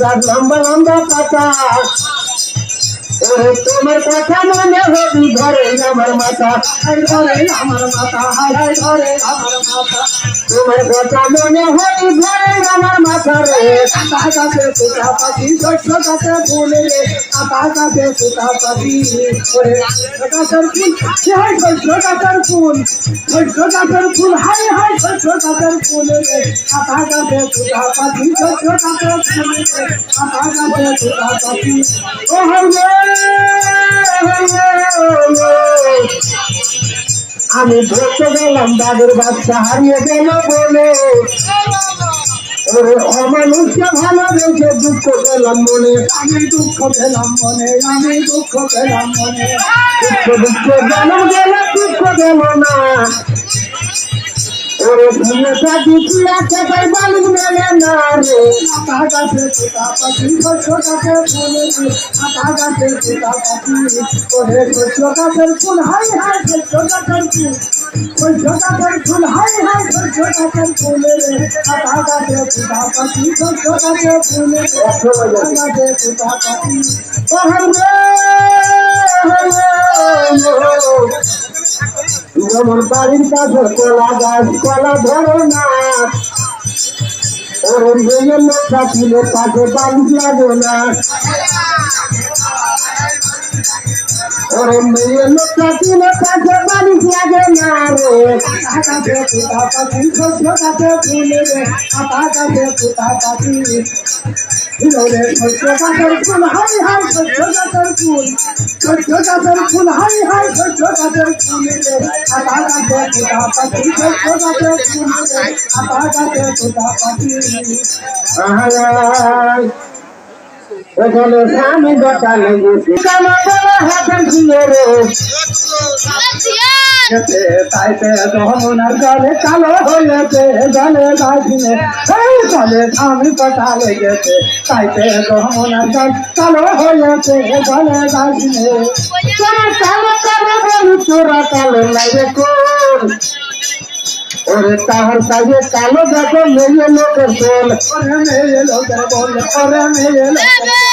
গাছ লম্বা লম্বা পাতা ওরে তোমার কথা মনে হবি ধরে আমার মাথা হাই ধরে আমার মাথা হাই হাই ধরে আমার মাথা তোমার কথা মনে হবি ধরে আমার মাথা রে কাটা কাছে সুতা পাখি শস্য কাছে ফুল রে কাটা কাছে সুতা পাখি ওরে গাছের ফুল হাই শস্য গাছের ফুল শস্য গাছের ফুল হাই হাই শস্য গাছের ফুল রে কাটা কাছে সুতা পাখি শস্য গাছের ফুল রে কাটা কাছে সুতা পাখি ও রে আমি ধরতে গেলাম, বাঘের বাচ্চা হারিয়ে গেল বলে। ওরে অমানুষকে ভালোবেসে দুঃখ পেলাম মনে, আমি দুঃখ পেলাম মনে, আমি দুঃখ পেলাম মনে। দুঃখ দুঃখ গেল গেল দুঃখ গেল না। ওরে দিচ্ছি আছে তাই বালুক মেলে না রে আটা গাছে সুতা পাখি শস্য গাছে ফুলে আটা গাছে সুতা পাখি ওরে শস্য গাছের ফুল হাই হাই শস্য গাছের ফুল শস্য গাছের ফুল হাই হাই শস্য গাছের ফুলে রে আটা গাছে সুতা পাখি শস্য গাছে ফুলে আটা গাছে সুতা পাখি যেমন বাড়ির কাছে কলা গাছ কলা ধরো না ওর মেয়ে লোকটা ছিল তাকে বালিশ লাগে না ওর মেয়ে লোকটা ছিল তাকে বালিশ লাগে না রে। কাছে কুতা পাখি শস্য কাছে ফুলে রে। কাছে কুতা পাখি। রে শস্য গাছের ফুল, হাই হাই শস্য গাছের ফুল। শস্য গাছের ফুল, হাই হাই শস্য গাছের ফুল রে। কাটা কাছে পাখি শস্য গাছের ফুল রে। কাটা কাছে পাখি। আহাই ওখানে স্বামী দোকান গেছি কামা বলা হাতের ছিল রে? গেছে তাইতে যমুনার জলে কালো হয়েছে জলে দাসিনে এই জলে স্বামী কথা লেগেছে তাইতে যমুনার জল কালো হয়েছে জলে দাসিনে তোরা কালো কালো তোরা কালো লাগে কোন? ওরে তাহার কাজে কালো দেখো মেয়ে লোকের বল ওরে মেয়ে লোকের বল ওরে মেয়ে লোকের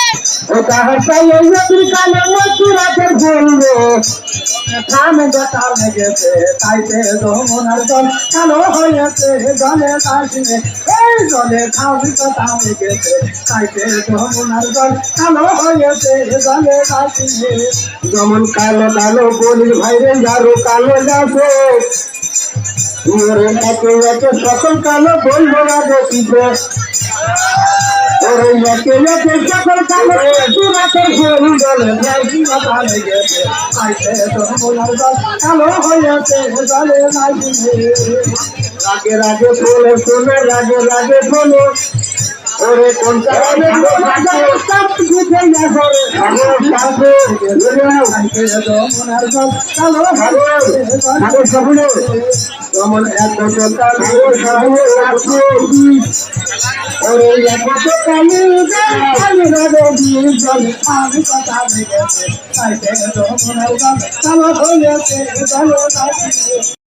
ও তাহার কাজে নদীর কালো মচুরাতের বলল কামে গোটা লেগেছে তাইতে যমুনার জল কালো হয়েছে জলে দাসিনে এই জলে খাবি কথা লেগেছে তাইতে যমুনার জল কালো হয়েছে জলে দাসিনে যেমন কালো কালো বলির ভাইরে যারো কালো যাব ওরে নাকে একে সকল কালো বলব না দেখিতে? ওরে নাকে একে সকল কালো সুরাতে ফুল জলে যাইছি কথা লেগেছে আইতে তো বলার জল কালো হয়েছে জলে নাইছে রাগে রাগে বলে, শুনে, রাগে রাগে বলে। ওরে কালো যেমন এত টাকা ধরে ওরে আমি কথা লেগেছে তাই